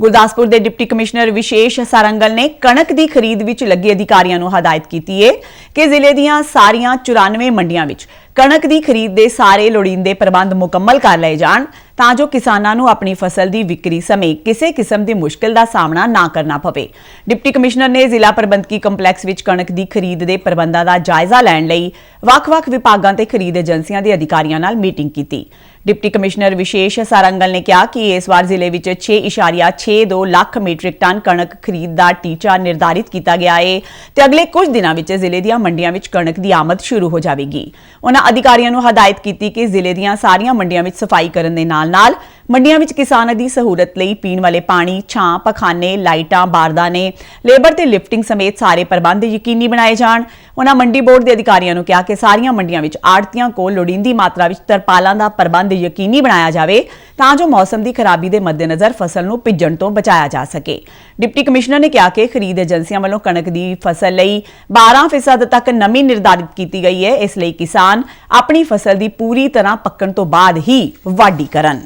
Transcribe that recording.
ਗੁਰਦਾਸਪੁਰ ਦੇ deputy commissioner ਵਿਸ਼ੇਸ਼ ਸਾਰੰਗਲ ਨੇ ਕਣਕ ਦੀ ਖਰੀਦ ਵਿੱਚ ਲੱਗੇ ਅਧਿਕਾਰੀਆਂ ਨੂੰ ਹਦਾਇਤ ਕੀਤੀ ਹੈ ਕਿ ਜ਼ਿਲ੍ਹੇ ਦੀਆਂ ਸਾਰੀਆਂ 94 ਮੰਡੀਆਂ ਵਿੱਚ ਕਣਕ ਦੀ ਖਰੀਦ ਦੇ ਸਾਰੇ ਲੋੜੀਂਦੇ ਪ੍ਰਬੰਧ ਮੁਕੰਮਲ ਕਰ ਲਏ ਜਾਣ। ਤਾਂ ਜੋ ਕਿਸਾਨਾਂ ਨੂੰ ਆਪਣੀ ਫਸਲ ਦੀ ਵਿਕਰੀ ਸਮੇਂ ਕਿਸੇ ਕਿਸਮ ਦੀ ਮੁਸ਼ਕਲ ਦਾ ਸਾਹਮਣਾ ਨਾ ਕਰਨਾ ਪਵੇ। ਡਿਪਟੀ ਕਮਿਸ਼ਨਰ ਨੇ ਜ਼ਿਲ੍ਹਾ ਪ੍ਰਬੰਧਕੀ ਕੰਪਲੈਕਸ ਵਿੱਚ ਕਣਕ ਦੀ ਖਰੀਦ ਦੇ ਪ੍ਰਬੰਧਾਂ ਦਾ ਜਾਇਜ਼ਾ ਲੈਣ ਲਈ ਵੱਖ-ਵੱਖ ਵਿਭਾਗਾਂ ਤੇ ਖਰੀਦ ਏਜੰਸੀਆਂ ਦੇ ਅਧਿਕਾਰੀਆਂ ਨਾਲ ਮੀਟਿੰਗ ਕੀਤੀ। ਡਿਪਟੀ ਕਮਿਸ਼ਨਰ ਵਿਸ਼ੇਸ਼ ਸਾਰੰਗਲ ਨੇ ਕਿਹਾ ਕਿ ਇਸ ਵਾਰ ਜ਼ਿਲ੍ਹੇ ਵਿੱਚ 6.62 ਲੱਖ ਮੀਟ੍ਰਿਕ ਟਨ ਕਣਕ ਖਰੀਦ ਦਾ ਟੀਚਾ ਨਿਰਧਾਰਿਤ ਕੀਤਾ ਗਿਆ ਹੈ ਤੇ ਅਗਲੇ ਕੁਝ ਦਿਨਾਂ ਵਿੱਚ ਜ਼ਿਲ੍ਹੇ ਦੀਆਂ ਮੰਡੀਆਂ ਵਿੱਚ ਕਣਕ ਦੀ ਆਮਦ ਸ਼ੁਰੂ ਹੋ ਜਾਵੇਗੀ। ਉਹਨਾਂ ਅਧਿਕਾਰੀਆਂ ਨੂੰ ਹਦਾਇਤ ਕੀਤੀ ਕਿ ਜ਼ਿਲ੍ਹੇ ਦੀਆਂ ਸਾਰੀਆਂ ਮੰਡੀਆਂ ਵਿੱਚ ਸਫ਼ਾਈ ਕਰਨ ਦੇ ਨਾਲ ਨਾਲ ਮੰਡੀਆਂ ਵਿੱਚ ਕਿਸਾਨਾਂ ਦੀ ਸਹੂਲਤ ਲਈ ਪੀਣ ਵਾਲੇ ਪਾਣੀ, ਛਾਂ, ਪਖਾਨੇ, ਲਾਈਟਾਂ, ਬਾਰਦਾਨੇ, ਲੇਬਰ ਤੇ ਲਿਫਟਿੰਗ ਸਮੇਤ ਸਾਰੇ ਪ੍ਰਬੰਧ ਯਕੀਨੀ ਬਣਾਏ ਜਾਣ। ਉਹਨਾਂ ਮੰਡੀ ਬੋਰਡ ਦੇ ਅਧਿਕਾਰੀਆਂ ਨੂੰ ਕਿਹਾ ਕਿ ਸਾਰੀਆਂ ਮੰਡੀਆਂ ਵਿੱਚ ਆੜਤੀਆਂ ਕੋਲ ਲੋੜੀਂਦੀ ਮਾਤਰਾ ਵਿੱਚ ਤਰਪਾਲਾਂ ਦਾ ਪ੍ਰਬੰਧ ਯਕੀਨੀ ਬਣਾਇਆ ਜਾਵੇ ਤਾਂ ਜੋ ਮੌਸਮ ਦੀ ਖਰਾਬੀ ਦੇ ਮੱਦੇਨਜ਼ਰ ਫਸਲ ਨੂੰ ਭਿੱਜਣ ਤੋਂ ਬਚਾਇਆ ਜਾ ਸਕੇ। ਡਿਪਟੀ ਕਮਿਸ਼ਨਰ ਨੇ ਕਿਹਾ ਕਿ ਖਰੀਦ ਏਜੰਸੀਆਂ ਵੱਲੋਂ ਕਣਕ ਦੀ ਫਸਲ ਲਈ 12% ਤੱਕ ਨਮੀ ਨਿਰਧਾਰਿਤ ਕੀਤੀ ਗਈ ਹੈ। ਇਸ ਲਈ ਕਿਸਾਨ ਆਪਣੀ ਫਸਲ ਦੀ ਪੂਰੀ ਤਰ੍ਹਾਂ ਪੱਕਣ ਤੋਂ ਬਾਅਦ ਹੀ ਵਾਢੀ ਕਰਨ।